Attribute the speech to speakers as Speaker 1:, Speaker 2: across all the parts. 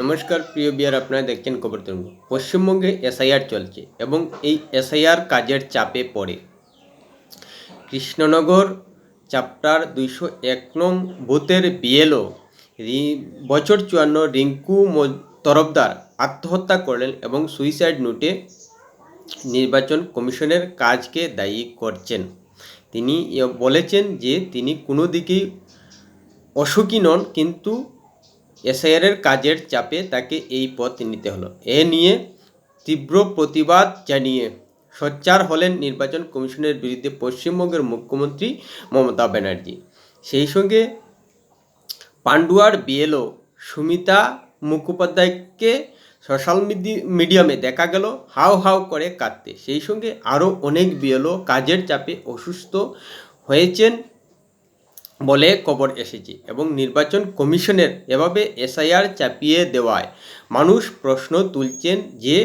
Speaker 1: নমস্কার, প্রিয় বিয়ার, আপনারা দেখছেন খবর তরঙ্গ। পশ্চিমবঙ্গে এসআইআর চলছে এবং এই এসআইআর কাজের চাপে পড়ে। কৃষ্ণনগর চ্যাপ্টার দুইশো এক নং বুথের বিএলও বছর চুয়ান্ন রিঙ্কু তরফদার আত্মহত্যা করলেন এবং সুইসাইড নোটে নির্বাচন কমিশনের কাজকে দায়ী করছেন। তিনি বলেছেন যে তিনি কোনো দিকেই অসুখী নন, কিন্তু এসআইআরের কাজের চাপে তাকে এই পথ নিতে হলো। এ নিয়ে তীব্র প্রতিবাদ জানিয়ে সোচ্চার হলেন নির্বাচন কমিশনের বিরুদ্ধে পশ্চিমবঙ্গের মুখ্যমন্ত্রী মমতা ব্যানার্জি। সেই সঙ্গে পান্ডুয়ার বিএলও সুমিতা মুখোপাধ্যায়কে সোশ্যাল মিডিয়ামে দেখা গেল হাউ হাউ করে কাঁদতে। সেই সঙ্গে আরও অনেক বিএলও কাজের চাপে অসুস্থ হয়েছেন। বলে খবর এসেছে এবং নির্বাচন কমিশনের এভাবে এসআইআর চাপিয়ে দেওয়ায় মানুষ প্রশ্ন তুলছেন যে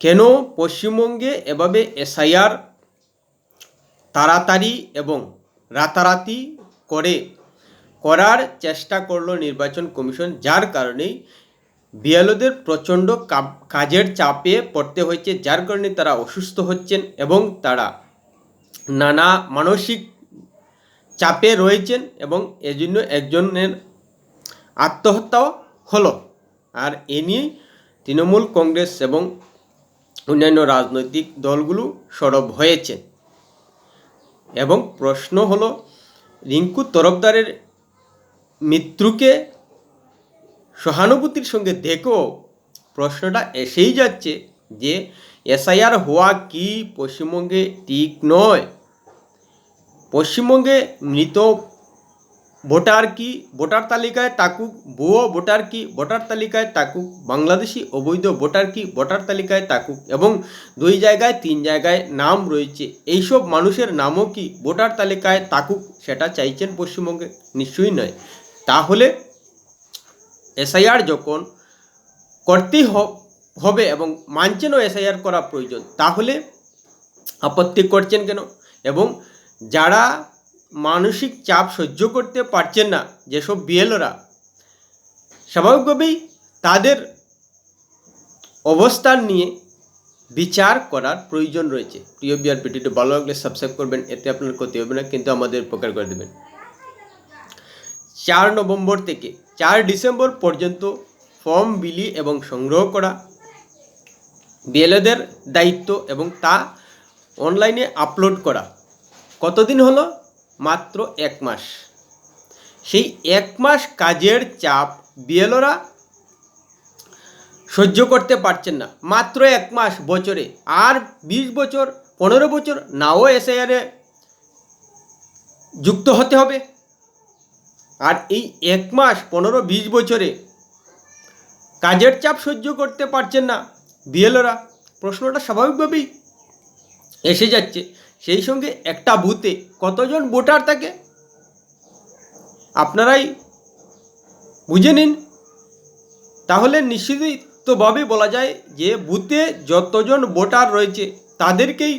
Speaker 1: কেন পশ্চিমবঙ্গে এভাবে এসআইআর তাড়াতাড়ি এবং রাতারাতি করে করার চেষ্টা করল নির্বাচন কমিশন, যার কারণেই বিএলওদের প্রচণ্ড কাজের চাপে পড়তে হয়েছে, যার কারণে তারা অসুস্থ হচ্ছেন এবং তারা নানা মানসিক চাপে রয়েছেন এবং এজন্য একজনের আত্মহত্যাও হলো। আর এ নিয়েই তৃণমূল কংগ্রেস এবং অন্যান্য রাজনৈতিক দলগুলো সরব হয়েছে। এবং প্রশ্ন হলো, রিঙ্কু তরফদারের মৃত্যুকে সহানুভূতির সঙ্গে দেখো, প্রশ্নটা এসেই যাচ্ছে যে এসআইআর হওয়া কি পশ্চিমবঙ্গে ঠিক নয়? পশ্চিমবঙ্গে মৃত ভোটার কি? ভোটার তালিকায় তাকুক ভুয়ো ভোটার কি? ভোটার তালিকায় তাকুক বাংলাদেশি অবৈধ ভোটার কি? ভোটার তালিকায় তাকুক এবং দুই জায়গায়, তিন জায়গায় নাম রয়েছে। এইসব মানুষের নামও কি ভোটার তালিকায় তাকুক সেটা চাইছেন পশ্চিমবঙ্গে? নিশ্চয়ই নয়। তাহলে এসআইআর যখন করতেই হবে এবং মানছেনও এসআইআর করা প্রয়োজন, তাহলে আপত্তি করছেন কেন? এবং যারা মানসিক চাপ সহ্য করতে পারছেন না, যেসব বিএলওরা, স্বাভাবিকভাবেই তাদের অবস্থান নিয়ে বিচার করার প্রয়োজন রয়েছে। প্রিয় বিআর ভিডিওটি ভালো লাগলে সাবস্ক্রাইব করবেন, এতে আপনার ক্ষতি হবে না, কিন্তু আমাদের উপকার করে দেবেন। চার নভেম্বর থেকে চার ডিসেম্বর পর্যন্ত ফর্ম বিলি এবং সংগ্রহ করা বিএলএদের দায়িত্ব এবং তা অনলাইনে আপলোড করা কতদিন হলো? মাত্র এক মাস। সেই এক মাস কাজের চাপ বিএলওরা সহ্য করতে পারছেন না। মাত্র এক মাস বছরে। আর বিশ বছর, পনেরো বছর নাও এসআইআরে যুক্ত হতে হবে। আর এই এক মাস, পনেরো, বিশ বছরে কাজের চাপ সহ্য করতে পারছেন না বিএলওরা। প্রশ্নটা স্বাভাবিকভাবেই এসে যাচ্ছে। সেই সঙ্গে একটা বুথে কতজন ভোটার থাকে? আপনারাই বুঝে নিন। তাহলে নিশ্চিতভাবে বলা যায় যে বুথে যতজন ভোটার রয়েছে, তাদেরকেই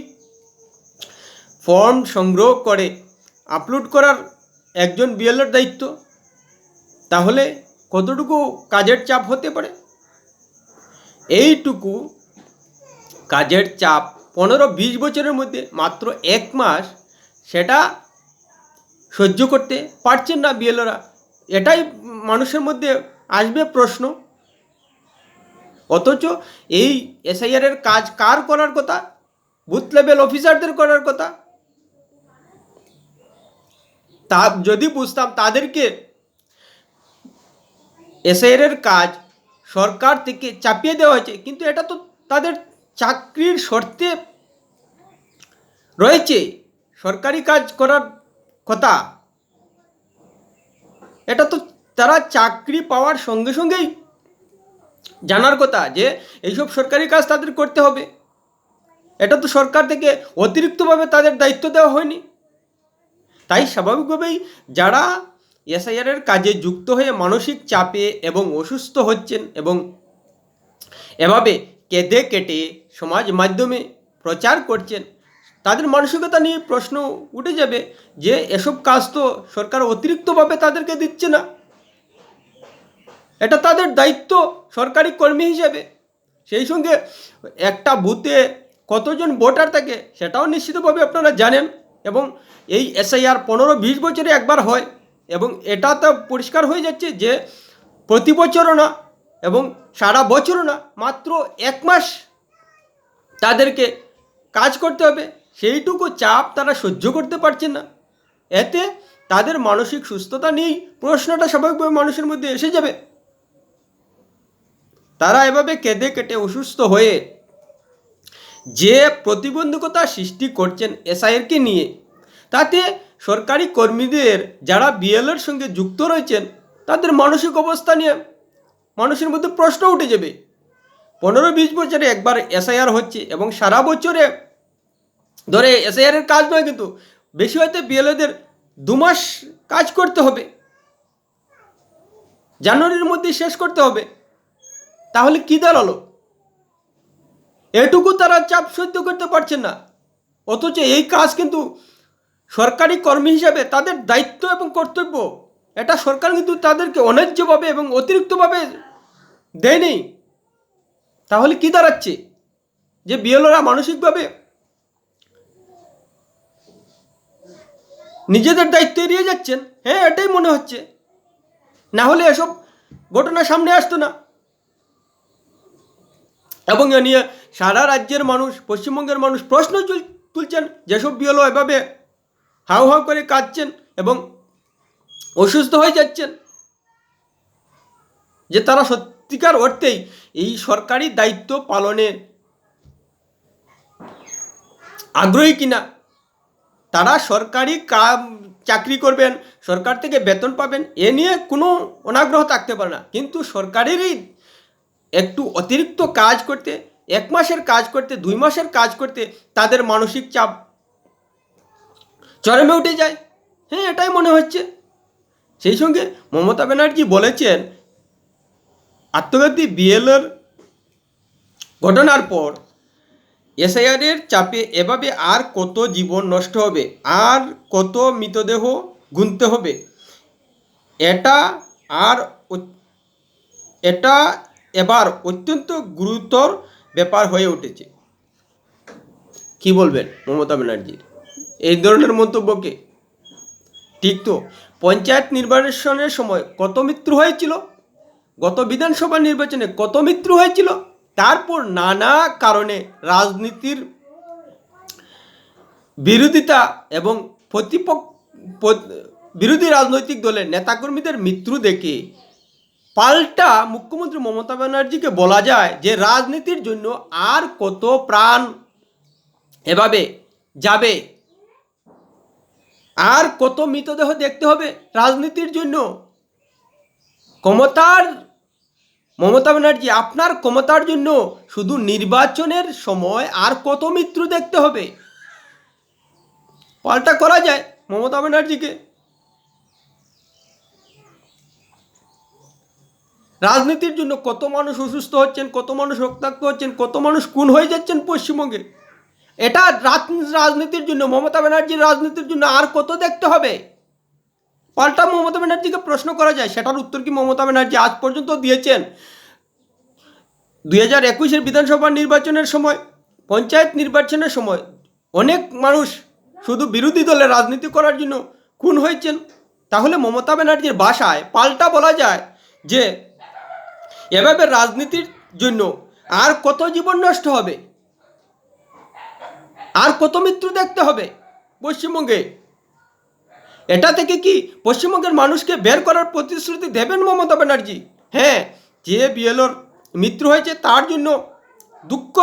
Speaker 1: ফর্ম সংগ্রহ করে আপলোড করার একজন বিএলওর দায়িত্ব। তাহলে কতটুকু কাজের চাপ হতে পারে? এইটুকু কাজের চাপ পনেরো বিশ বছরের মধ্যে মাত্র এক মাস সেটা সহ্য করতে পারছেন না বিএলওরা। এটাই মানুষের মধ্যে আসবে প্রশ্ন। অথচ এই এসআইআরের কাজ কার করার কথা? বুথ লেভেল অফিসারদের করার কথা? তা যদি বুঝতাম তাদেরকে এসআইআরের কাজ সরকার থেকে চাপিয়ে দেওয়া হয়েছে, কিন্তু এটা তো তাদের চাকরির শর্তে রয়েছে সরকারি কাজ করার কথা। এটা তো তারা চাকরি পাওয়ার সঙ্গে সঙ্গেই জানার কথা যে এইসব সরকারি কাজ তাদের করতে হবে। এটা তো সরকার থেকে অতিরিক্তভাবে তাদের দায়িত্ব দেওয়া হয়নি। তাই স্বাভাবিকভাবেই যারা এসআইআরের কাজে যুক্ত হয়ে মানসিক চাপে এবং অসুস্থ হচ্ছেন এবং এভাবে কেঁদে কেটে সমাজ মাধ্যমে প্রচার করছেন। তাদের মানসিকতা নিয়ে প্রশ্ন উঠে যাবে যে, এসব কাজ তো সরকার অতিরিক্তভাবে তাদেরকে দিচ্ছে না। এটা তাদের দায়িত্ব সরকারি কর্মী হিসেবে। সেই সঙ্গে একটা বুথে কতজন ভোটার থাকে সেটাও নিশ্চিতভাবে আপনারা জানেন এবং এই এসআইআর পনেরো বিশ বছরে একবার হয় এবং এটা তো পরিষ্কার হয়ে যাচ্ছে যে, প্রতি বছরও না এবং সারা বছরও না, মাত্র এক মাস তাদেরকে কাজ করতে হবে। সেইটুকু চাপ তারা সহ্য করতে পারছে না। এতে তাদের মানসিক সুস্থতা নেই প্রশ্নটা স্বাভাবিকভাবে মানুষের মধ্যে এসে যাবে। তারা এভাবে কেঁদে কেটে অসুস্থ হয়ে যে প্রতিবন্ধকতা সৃষ্টি করছেন এসআইআরকে নিয়ে, তাতে সরকারি কর্মীদের যারা বিএলের সঙ্গে যুক্ত রয়েছেন, তাদের মানসিক অবস্থা নিয়ে মানুষের মধ্যে প্রশ্ন উঠে যাবে। পনেরো বিশ বছরে একবার এসআইআর হচ্ছে এবং সারা বছরে ধরে এসআইআর এর কাজ নয় কিন্তু বেশি হয়তো বিএলএদের দু মাস কাজ করতে হবে। জানুয়ারির মধ্যে শেষ করতে হবে। তাহলে কি দাঁড়াল এটুকু তারা চাপ সহ্য করতে পারছেন না। অথচ এই কাজ কিন্তু সরকারি কর্মী হিসাবে তাদের দায়িত্ব এবং কর্তব্য। এটা সরকার কিন্তু তাদেরকে অন্যায্যভাবে এবং অতিরিক্তভাবে দেয়নি। তাহলে কি দাঁড়াচ্ছে? যে বিএলওরা মানসিকভাবে নিজেদের দায়িত্ব এড়িয়ে যাচ্ছেন হ্যাঁ এটাই মনে হচ্ছে। না হলে এসব ঘটনা সামনে আসতো না। এবং এ নিয়ে সারা রাজ্যের মানুষ, পশ্চিমবঙ্গের মানুষ প্রশ্ন তুল- তুলছেন, যেসব বিএলও এভাবে হাউ হাউ করে কাঁদছেন এবং অসুস্থ হয়ে যাচ্ছেন। যে তারা সত্যিকার অর্থেই এই সরকারি দায়িত্ব পালনে আগ্রহী কিনা, তারা সরকারি চাকরি করবেন, সরকার থেকে বেতন পাবেন, এ নিয়ে কোনো অনাগ্রহ থাকতে পারে না। কিন্তু সরকারেরই একটু অতিরিক্ত কাজ করতে, এক মাসের কাজ করতে, দুই মাসের কাজ করতে তাদের মানসিক চাপ চরমে উঠে যায়। হ্যাঁ এটাই মনে হচ্ছে। সেই সঙ্গে মমতা ব্যানার্জি বলেছেন, আত্মঘাতী বিএলের ঘটনার পর এসআইআরের চাপে এভাবে আর কত জীবন নষ্ট হবে, আর কত মৃতদেহ গুনতে হবে, এটা আর এটা এবার অত্যন্ত গুরুতর ব্যাপার হয়ে উঠেছে। কি বলবেন মমতা ব্যানার্জির? এই ধরনের মন্তব্যকে ঠিক তো? পঞ্চায়েত নির্বাচনের সময় কত মৃত্যু হয়েছিল? গত বিধানসভা নির্বাচনে কত মৃত্যু হয়েছিল? তারপর নানা কারণে রাজনীতির বিরোধিতা এবং প্রতিপক্ষ বিরোধী রাজনৈতিক দলের নেতাকর্মীদের মৃত্যু দেখে পাল্টা মুখ্যমন্ত্রী মমতা ব্যানার্জিকে বলা যায় যে রাজনীতির জন্য আর কত প্রাণ এভাবে যাবে আর কত মৃতদেহ দেখতে হবে রাজনীতির জন্য? ক্ষমতার, মমতা ব্যানার্জি, আপনার ক্ষমতার জন্য শুধু নির্বাচনের সময় আর কত মৃত্যু দেখতে হবে? পাল্টা করা যায় মমতা ব্যানার্জিকে। রাজনীতির জন্য কত মানুষ অসুস্থ হচ্ছেন, কত মানুষ রক্তাক্ত হচ্ছেন, কত মানুষ খুন হয়ে যাচ্ছেন পশ্চিমবঙ্গে? এটা রাজনীতির জন্য, মমতা ব্যানার্জির রাজনীতির জন্য আর কত দেখতে হবে? পাল্টা মমতা ব্যানার্জিকে প্রশ্ন করা যায়, সেটার উত্তর কি মমতা ব্যানার্জি আজ পর্যন্ত দিয়েছেন? দুই হাজার একুশের বিধানসভা নির্বাচনের সময়, পঞ্চায়েত নির্বাচনের সময়, অনেক মানুষ শুধু বিরোধী দলের রাজনীতি করার জন্য খুন হয়েছেন। তাহলে মমতা ব্যানার্জির বাসায় পাল্টা বলা যায় যে, এভাবে রাজনীতির জন্য আর কত জীবন নষ্ট হবে? আর কত মৃত্যু দেখতে হবে? পশ্চিমবঙ্গে। এটা থেকে কি পশ্চিমবঙ্গের মানুষকে বের করার প্রতিশ্রুতি দেবেন মমতা ব্যানার্জি? হ্যাঁ যে বিএলওর মৃত্যু হয়েছে তার জন্য দুঃখ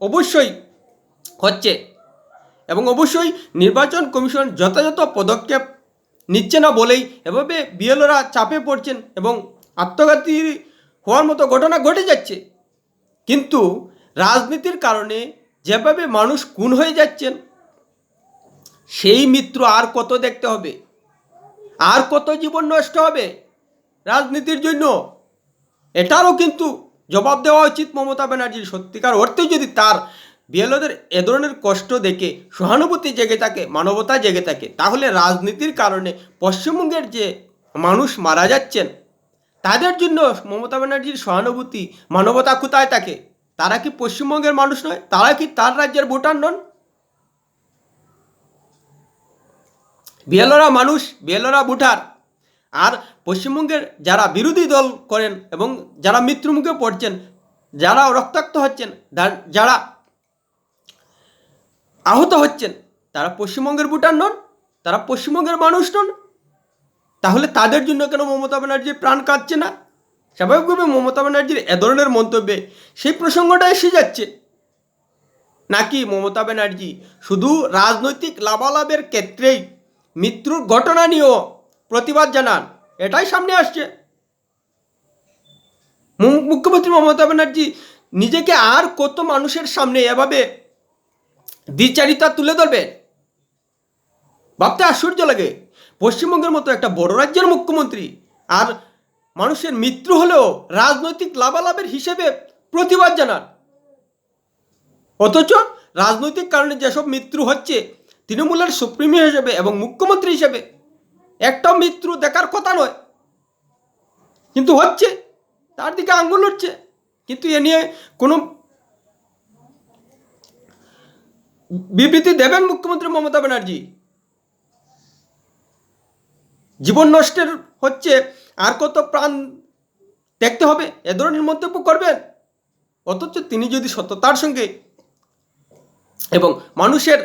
Speaker 1: অবশ্যই হচ্ছে এবং অবশ্যই নির্বাচন কমিশন যথাযথ পদক্ষেপ নিচ্ছে না বলেই এভাবে বিএলওরা চাপে পড়ছেন এবং আত্মঘাতী হওয়ার মতো ঘটনা ঘটে যাচ্ছে। কিন্তু রাজনীতির কারণে যেভাবে মানুষ খুন হয়ে যাচ্ছেন, সেই মিত্র আর কত দেখতে হবে? আর কত জীবন নষ্ট হবে? রাজনীতির জন্য? এটারও কিন্তু জবাব দেওয়া উচিত মমতা ব্যানার্জির। সত্যিকার অর্থে যদি তার বিএলওদের এ ধরনের কষ্ট দেখে, সহানুভূতি জেগে থাকে, মানবতা জেগে থাকে, তাহলে রাজনীতির কারণে পশ্চিমবঙ্গের যে মানুষ মারা যাচ্ছেন, তাদের জন্য মমতা ব্যানার্জির সহানুভূতি, মানবতা কোথায় থাকে। তারা কি পশ্চিমবঙ্গের মানুষ নয়? তারা কি তার রাজ্যের ভোটার নন? বিএলওরা মানুষ, বিএলওরা ভোটার। আর পশ্চিমবঙ্গের যারা বিরোধী দল করেন এবং যারা মৃত্যুমুখে পড়ছেন, যারা রক্তাক্ত হচ্ছেন যারা আহত হচ্ছেন, তারা পশ্চিমবঙ্গের ভোটার নন? তারা পশ্চিমবঙ্গের মানুষ নন? তাহলে তাদের জন্য কেন মমতা ব্যানার্জি প্রাণ কাঁদছে না? স্বাভাবিকভাবে মমতা ব্যানার্জির এ ধরনের মন্তব্যে সেই প্রসঙ্গটা এসে যাচ্ছে। নাকি মমতা ব্যানার্জি শুধু রাজনৈতিক লাভালাভের ক্ষেত্রেই মৃত্যুর ঘটনা নিয়েও প্রতিবাদ জানান? এটাই সামনে আসছে। মুখ্যমন্ত্রী মমতা ব্যানার্জি নিজেকে আর কত মানুষের সামনে এভাবে দ্বিচারিতা তুলে ধরবেন? ভাবতে আশ্চর্য লাগে। পশ্চিমবঙ্গের মতো একটা বড় রাজ্যের মুখ্যমন্ত্রী আর মানুষের মৃত্যু হলেও রাজনৈতিক লাভালাভের হিসেবে প্রতিবাদ জানান। অথচ রাজনৈতিক কারণে যেসব মৃত্যু হচ্ছে, তৃণমূলের সুপ্রিমো হিসেবে এবং মুখ্যমন্ত্রী হিসেবে একটা মৃত্যু দেখার কথা নয়। কিন্তু হচ্ছে, তার দিকে আঙ্গুল উঠছে। কিন্তু এ নিয়ে কোনো বিবৃতি দেবেন মুখ্যমন্ত্রী মমতা ব্যানার্জি? জীবন নষ্টের হচ্ছে আর কত প্রাণ দেখতে হবে? এ ধরনের মন্তব্য করবেন। অথচ তিনি যদি সততার সঙ্গে এবং মানুষের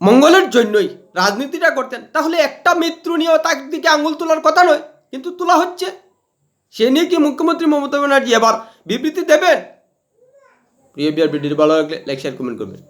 Speaker 1: মঙ্গলের জন্যই রাজনীতিটা করতেন, তাহলে একটা মৃত্যু নিয়েও তার দিকে আঙুল তোলার কথা নয়, কিন্তু তোলা হচ্ছে। সে নিয়ে কি মুখ্যমন্ত্রী মমতা ব্যানার্জি এবার বিবৃতি দেবেন? প্রিয় বিআর ভিডিও ভালো লাগলে লাইক শেয়ার কমেন্ট করবেন।